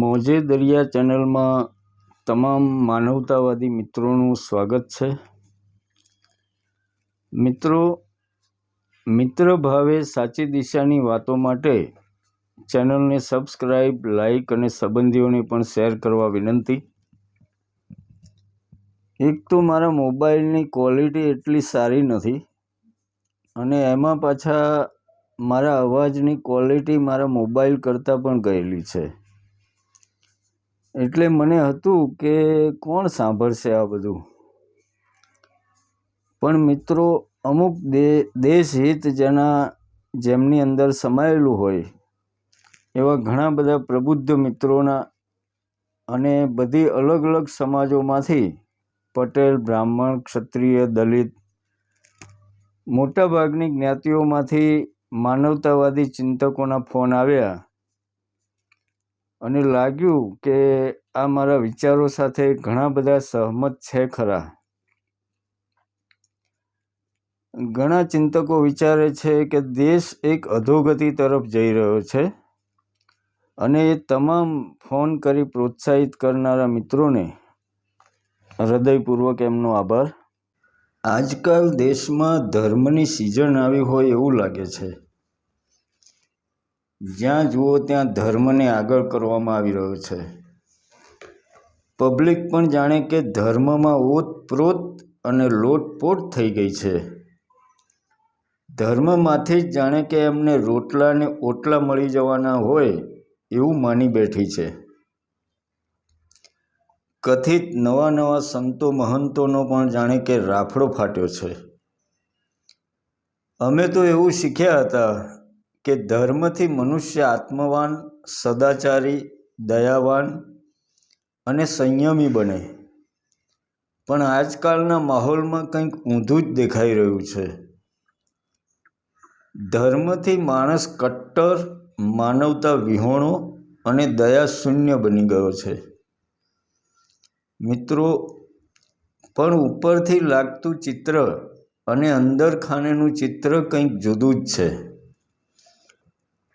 મોજે દરિયા ચેનલમાં તમામ માનવતાવાદી મિત્રોનું સ્વાગત છે. મિત્રો, મિત્ર ભાવે સાચી દિશાની વાતો માટે ચેનલને સબસ્ક્રાઈબ લાઈક અને સંબંધીઓને પણ શેર કરવા વિનંતી. એક તો મારા મોબાઈલની ક્વોલિટી એટલી સારી નથી અને એમાં પાછા મારા અવાજની ક્વોલિટી મારા મોબાઈલ કરતાં પણ ગયેલી છે. એટલે મને હતું કે કોણ સાંભળશે આ બધું? પણ મિત્રો, અમુક દેશ હિત જેના, જેમની અંદર સમાયેલું હોય, એવા ઘણા બધા પ્રબુદ્ધ મિત્રોના અને બધી અલગ અલગ સમાજોમાંથી પટેલ, બ્રાહ્મણ, ક્ષત્રિય, દલિત, મોટાભાગની જ્ઞાતિઓમાંથી માનવતાવાદી ચિંતકોના ફોન આવ્યા. અને લાગ્યું કે આ મારા વિચારો સાથે ઘણા બધા સહમત છે ખરા. ઘણા ચિંતકો વિચારે છે કે દેશ એક અધોગતિ તરફ જઈ રહ્યો છે અને એ તમામ ફોન કરી પ્રોત્સાહિત કરનારા મિત્રોને હૃદયપૂર્વક એમનો આભાર. આજકાલ દેશમાં ધર્મની સિઝન આવી હોય એવું લાગે છે. જ્યાં જુઓ ત્યાં ધર્મને આગળ કરવામાં આવી રહ્યો છે. પબ્લિક પણ જાણે કે ધર્મમાં ઓતપ્રોત અને લોટપોટ થઈ ગઈ છે. ધર્મમાંથી જ જાણે કે એમને રોટલા ને ઓટલા મળી જવાના હોય એવું માની બેઠી છે. કથિત નવા નવા સંતો મહંતોનો પણ જાણે કે રાફડો ફાટ્યો છે. અમે તો એવું શીખ્યા હતા કે ધર્મથી મનુષ્ય આત્મવાન, સદાચારી, દયાવાન અને સંયમી બને. પણ આજકાલના માહોલમાં કંઈક ઊંધું જ દેખાઈ રહ્યું છે. ધર્મથી માણસ કટ્ટર, માનવતા વિહોણો અને દયા શૂન્ય બની ગયો છે. મિત્રો, પણ ઉપરથી લાગતું ચિત્ર અને અંદર ખાનેનું ચિત્ર કંઈક જુદું જ છે.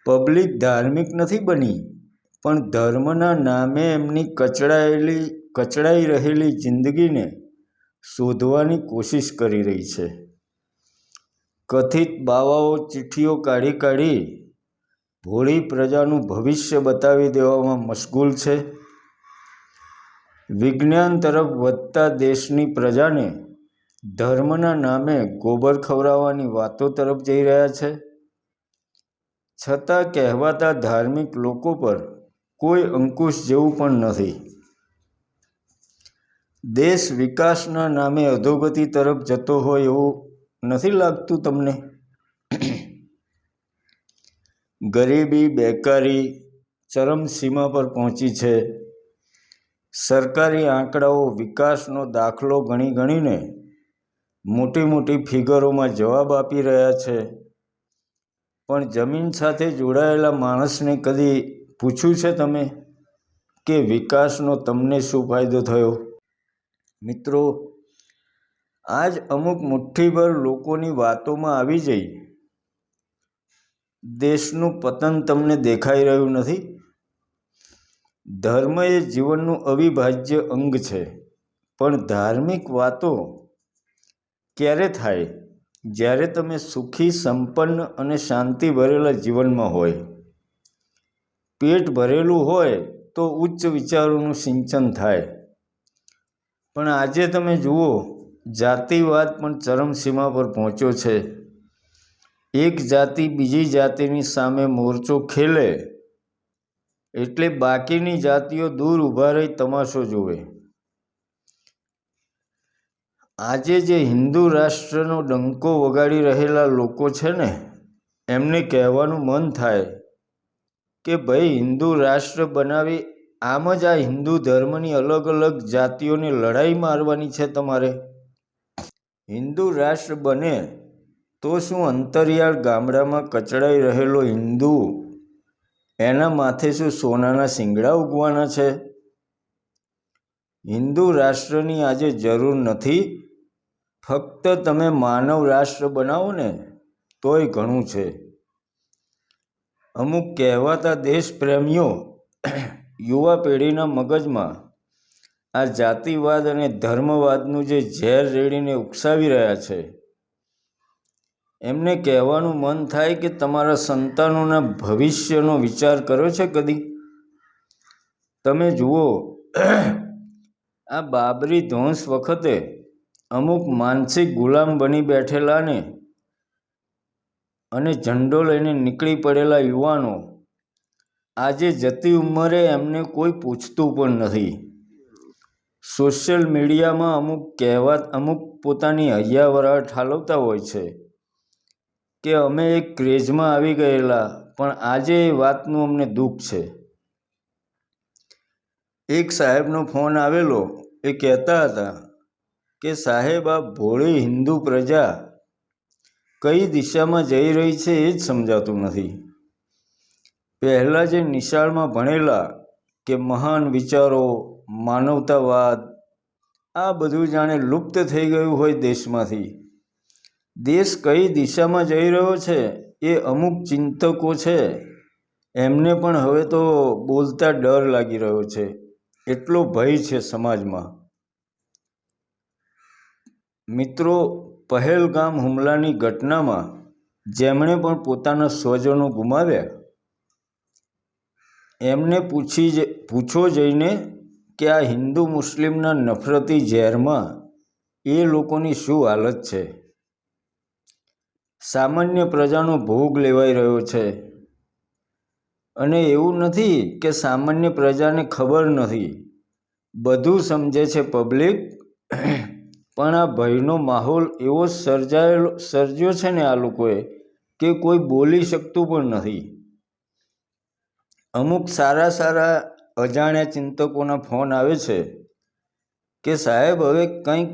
પબ્લિક ધાર્મિક નથી બની, પણ ધર્મના નામે એમની કચડાયેલી, કચડાઈ રહેલી જિંદગીને શોધવાની કોશિશ કરી રહી છે. કથિત બાવાઓ ચિઠ્ઠીઓ કાઢી કાઢી ભોળી પ્રજાનું ભવિષ્ય બતાવી દેવામાં મશગુલ છે. વિજ્ઞાન તરફ વધતા દેશની પ્રજાને ધર્મના નામે ગોબર ખવડાવવાની વાતો તરફ જઈ રહ્યા છે. છતાં કહેવાતા ધાર્મિક લોકો પર કોઈ અંકુશ જેવું પણ નથી. દેશ વિકાસના નામે અધોગતિ તરફ જતો હોય એવું નથી લાગતું તમને? ગરીબી, બેકારી ચરમસીમા પર પહોંચી છે. સરકારી આંકડાઓ વિકાસનો દાખલો ગણી ગણીને મોટી મોટી ફિગરોમાં જવાબ આપી રહ્યા છે. પણ જમીન સાથે જોડાયેલા માણસને કદી પૂછ્યું છે તમે કે વિકાસનો તમને શું ફાયદો થયો? મિત્રો, આજ અમુક મુઠ્ઠીભર લોકોની વાતોમાં આવી જઈ. દેશનું પતન તમને દેખાઈ રહ્યું નથી. ધર્મ એ જીવનનું અવિભાજ્ય અંગ છે. પણ ધાર્મિક વાતો ક્યારે થાય? જ્યારે તમે સુખી, સંપન્ન અને શાંતિ ભરેલા જીવનમાં હોય, પેટ ભરેલું હોય, તો ઉચ્ચ વિચારોનું સિંચન થાય. પણ આજે તમે જુઓ, જાતિવાદ પણ ચરમસીમા પર પહોંચ્યો છે. એક જાતિ બીજી જાતિની સામે મોરચો ખેલે, એટલે બાકીની જાતિઓ દૂર ઊભા રહી તમાશો જુએ. આજે જે હિન્દુ રાષ્ટ્રનો ડંકો વગાડી રહેલા લોકો છે ને, એમને કહેવાનું મન થાય કે ભાઈ હિન્દુ રાષ્ટ્ર બનાવી, આમ જ આ હિન્દુ ધર્મની અલગ અલગ જાતિઓની લડાઈ મારવાની છે તમારે. હિન્દુ રાષ્ટ્ર બને તો શું અંતરિયાળ ગામડામાં કચડાઈ રહેલો હિન્દુ એના માથે શું સોનાના શિંગડા ઉગવાના છે? હિન્દુ રાષ્ટ્રની આજે જરૂર નથી ફક્ત તમે માનવ રાષ્ટ્ર બનાવો ને, તોય ઘણું છે. અમુક કહેવાતા દેશપ્રેમીઓ યુવા પેઢીના મગજમાં આ જાતિવાદ અને ધર્મવાદનું જે ઝેર રેડીને ઉકસાવી રહ્યા છે. એમને કહેવાનું મન થાય કે તમારા સંતાનોના ભવિષ્યનો વિચાર કર્યો છે કદી? તમે જુઓ, આ બાબરી ધ્વંસ વખતે અમુક માનસિક ગુલામ બની બેઠેલાને અને ઝંડો લઈને નીકળી પડેલા યુવાનો આજે જતી ઉંમરે એમને કોઈ પૂછતું પણ નથી. સોશિયલ મીડિયામાં અમુક કહેવાત અમુક પોતાની હૈયાવરા ઠાલવતા હોય છે કે અમે એક ક્રેઝમાં આવી ગયેલા, પણ આજે એ વાતનું અમને દુઃખ છે. એક સાહેબનો ફોન આવેલો, એ કહેતા હતા કે સાહેબ, આ ભોળી હિન્દુ પ્રજા કઈ દિશામાં જઈ રહી છે એ જ સમજાતું નથી. પહેલાં જે નિશાળમાં ભણેલા કે મહાન વિચારો, માનવતાવાદ, આ બધું જાણે લુપ્ત થઈ ગયું હોય દેશમાંથી. દેશ કઈ દિશામાં જઈ રહ્યો છે એ અમુક ચિંતકો છે. એમને પણ હવે તો બોલતા ડર લાગી રહ્યો છે. એટલો ભય છે સમાજમાં. મિત્રો, પહેલગામ હુમલાની ઘટનામાં જેમણે પણ પોતાના સ્વજનો ગુમાવ્યા? એમને પૂછી જ, પૂછો જઈને કે આ હિન્દુ મુસ્લિમના નફરતી ઝેરમાં એ લોકોની શું હાલત છે? સામાન્ય પ્રજાનો ભોગ લેવાઈ રહ્યો છે. અને એવું નથી કે સામાન્ય પ્રજાને ખબર નથી. બધું સમજે છે પબ્લિક પણ આ ભયનો માહોલ એવો સર્જાયેલો, સર્જ્યો છે ને આ લોકોએ કે કોઈ બોલી શકતું પણ નથી. અમુક સારા સારા અજાણ્યા ચિંતકોના ફોન આવે છે કે સાહેબ, હવે કંઈક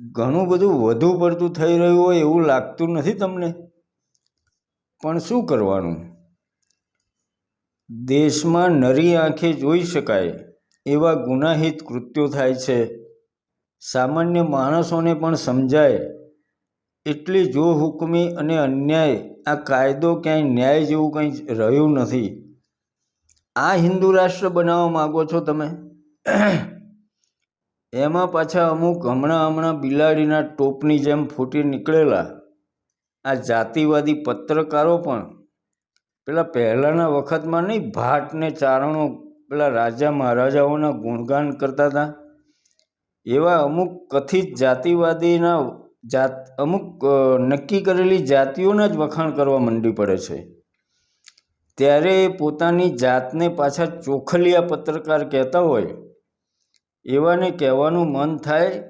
ઘણું બધું વધુ પડતું થઈ રહ્યું હોય એવું લાગતું નથી તમને? પણ શું કરવાનું? દેશમાં નરી આંખે જોઈ શકાય એવા ગુનાહિત કૃત્યો થાય છે. સામાન્ય માણસોને પણ સમજાય. એટલી જો હુકમી અને અન્યાય, આ કાયદો ક્યાંય ન્યાય જેવું કંઈ રહ્યું નથી. આ હિન્દુ રાષ્ટ્ર બનાવવા માગો છો તમે? એમાં પાછા અમુક હમણાં હમણાં બિલાડીના ટોપની જેમ ફૂટી નીકળેલા. આ જાતિવાદી પત્રકારો પણ. પેલા પહેલાંના વખતમાં નહીં, ભાટને ચારણો પેલા રાજા મહારાજાઓના ગુણગાન કરતા હતા. એવા અમુક કથિત જાતિવાદીના જાત, અમુક નક્કી કરેલી જાતિઓના જ વખાણ કરવા મંડી પડે છે. ત્યારે પોતાની જાતને પાછા ચોખલિયા પત્રકાર કહેતા હોય, એવાને કહેવાનું મન થાય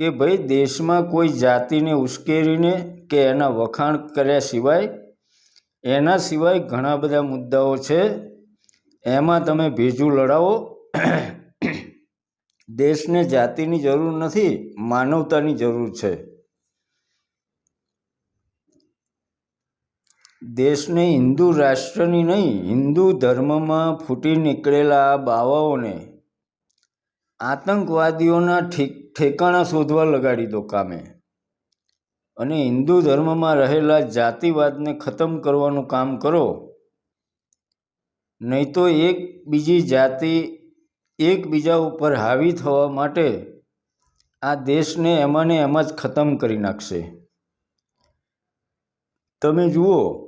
કે ભાઈ દેશમાં કોઈ જાતિને ઉશ્કેરીને કે એના વખાણ કર્યા સિવાય, એના સિવાય ઘણા બધા મુદ્દાઓ છે. એમાં તમે ભેજું લડાવો. દેશને જાતિની જરૂર નથી, માનવતાની જરૂર છે. દેશને હિન્દુ રાષ્ટ્રની નહીં, હિન્દુ ધર્મમાં ફૂટી નીકળેલા બાવાઓને આતંકવાદીઓના ઠેકાણા શોધવા લગાડી દો કામે. અને હિન્દુ ધર્મમાં રહેલા જાતિવાદને ખતમ કરવાનું કામ કરો. નહીં તો એક બીજી જાતિ એકબીજા ઉપર હાવી થવા માટે આ દેશને એમાં એમાં જ ખતમ કરી નાખશે. તમે જુઓ,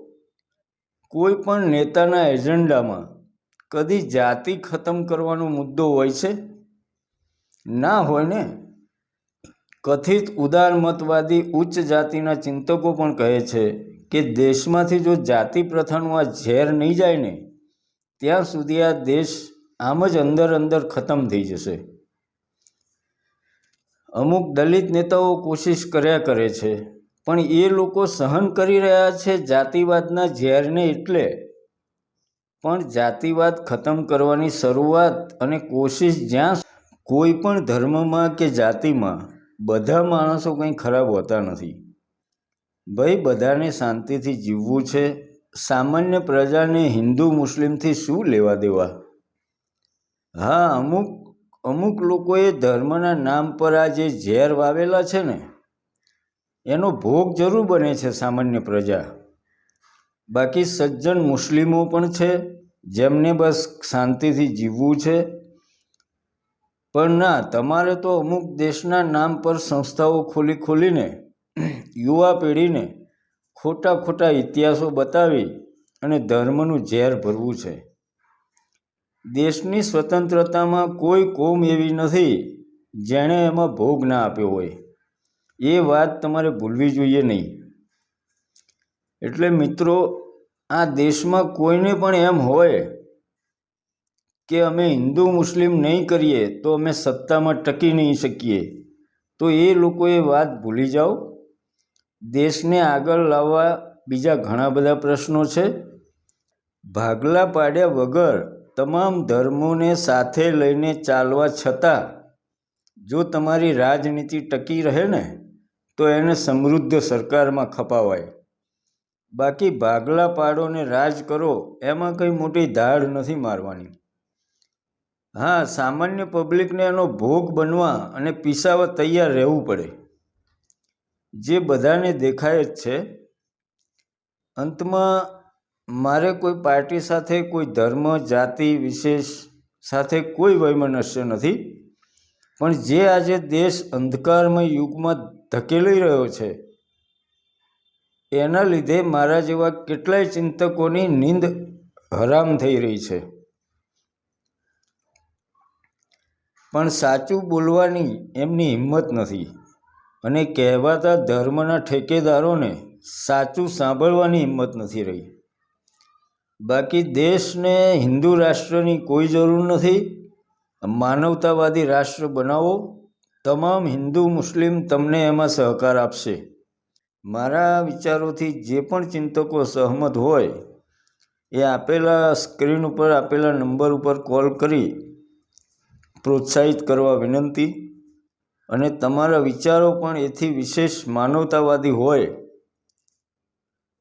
કોઈ પણ નેતાના એજન્ડામાં કદી જાતિ ખતમ કરવાનો મુદ્દો હોય છે? ના હોય ને? કથિત ઉદારમતવાદી ઉચ્ચ જાતિના ચિંતકો પણ કહે છે કે દેશમાંથી જો જાતિ પ્રથાનું આ ઝેર નહીં જાય ને, ત્યાં સુધી આ દેશ આમ જ અંદર અંદર ખતમ થઈ જશે. અમુક દલિત નેતાઓ કોશિશ કર્યા કરે છે, પણ એ લોકો સહન કરી રહ્યા છે જાતિવાદના ઝેરને એટલે. પણ જાતિવાદ ખતમ કરવાની શરૂઆત અને કોશિશ જ્યાં કોઈ પણ ધર્મમાં કે જાતિમાં, બધા માણસો કંઈ ખરાબ હોતા નથી. ભાઈ, બધાને શાંતિથી જીવવું છે. સામાન્ય પ્રજાને હિન્દુ, મુસ્લિમથી શું લેવા દેવા? હા, અમુક અમુક લોકોએ ધર્મના નામ પર આ જે ઝેર વાવેલા છે ને, એનો ભોગ જરૂર બને છે સામાન્ય પ્રજા. બાકી સજ્જન મુસ્લિમો પણ છે, જેમને બસ શાંતિથી જીવવું છે. પણ ના, તમારે તો અમુક દેશના નામ પર સંસ્થાઓ ખોલી ખોલીને, યુવા પેઢીને ખોટા ખોટા ઇતિહાસો બતાવી અને ધર્મનું ઝેર ભરવું છે. દેશની સ્વતંત્રતામાં કોઈ કોમ એવી નથી જેણે એમાં ભોગ ના આપ્યો હોય. એ વાત તમારે ભૂલવી જોઈએ નહીં. એટલે મિત્રો, આ દેશમાં કોઈને પણ એમ હોય કે અમે હિન્દુ મુસ્લિમ નહીં કરીએ તો અમે સત્તામાં ટકી નહીં શકીએ, તો એ લોકો એ વાત ભૂલી જાઓ. દેશને આગળ લાવવા બીજા ઘણા બધા પ્રશ્નો છે. ભાગલા પાડ્યા વગર તમામ ધર્મોને સાથે લઈને ચાલવા છતાં જો તમારી રાજનીતિ ટકી રહે ને, તો એને સમૃદ્ધ સરકારમાં ખપાવાય. બાકી ભાગલા પાડો ને રાજ કરો, એમાં કંઈ મોટી ધાડ નથી મારવાની. હા, સામાન્ય પબ્લિકને એનો ભોગ બનવા અને પીસાવા તૈયાર રહેવું પડે. જે બધાને દેખાય જ છે. અંતમાં મારે કોઈ પાર્ટી સાથે, કોઈ ધર્મ, જાતિ, વિશેષ સાથે કોઈ વૈમનસ્ય નથી. પણ જે આજે દેશ અંધકારમય યુગમાં ધકેલી રહ્યો છે, એના લીધે મારા જેવા કેટલાય ચિંતકોની નીંદ હરામ થઈ રહી છે. પણ સાચું બોલવાની એમની હિંમત નથી અને કહેવાતા ધર્મના ઠેકેદારોને સાચું સાંભળવાની હિંમત નથી રહી. બાકી દેશને હિન્દુ રાષ્ટ્રની કોઈ જરૂર નથી. માનવતાવાદી રાષ્ટ્ર બનાવો. તમામ હિન્દુ મુસ્લિમ તમને એમાં સહકાર આપશે. મારા વિચારોથી જે પણ ચિંતકો સહમત હોય, એ આપેલા સ્ક્રીન ઉપર આપેલા નંબર ઉપર કોલ કરી પ્રોત્સાહિત કરવા વિનંતી. અને તમારા વિચારો પણ એથી વિશેષ માનવતાવાદી હોય,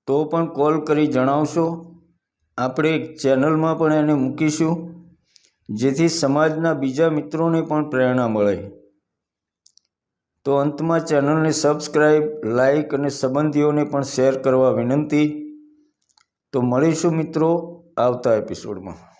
તો પણ કોલ કરી જણાવશો. આપણે એક ચેનલમાં પણ એને મૂકીશું, જેથી સમાજના બીજા મિત્રોને પણ પ્રેરણા મળે. તો અંતમાં ચેનલને સબસ્ક્રાઈબ લાઈક અને સંબંધીઓને પણ શેર કરવા વિનંતી. તો મળીશું મિત્રો આવતા એપિસોડમાં.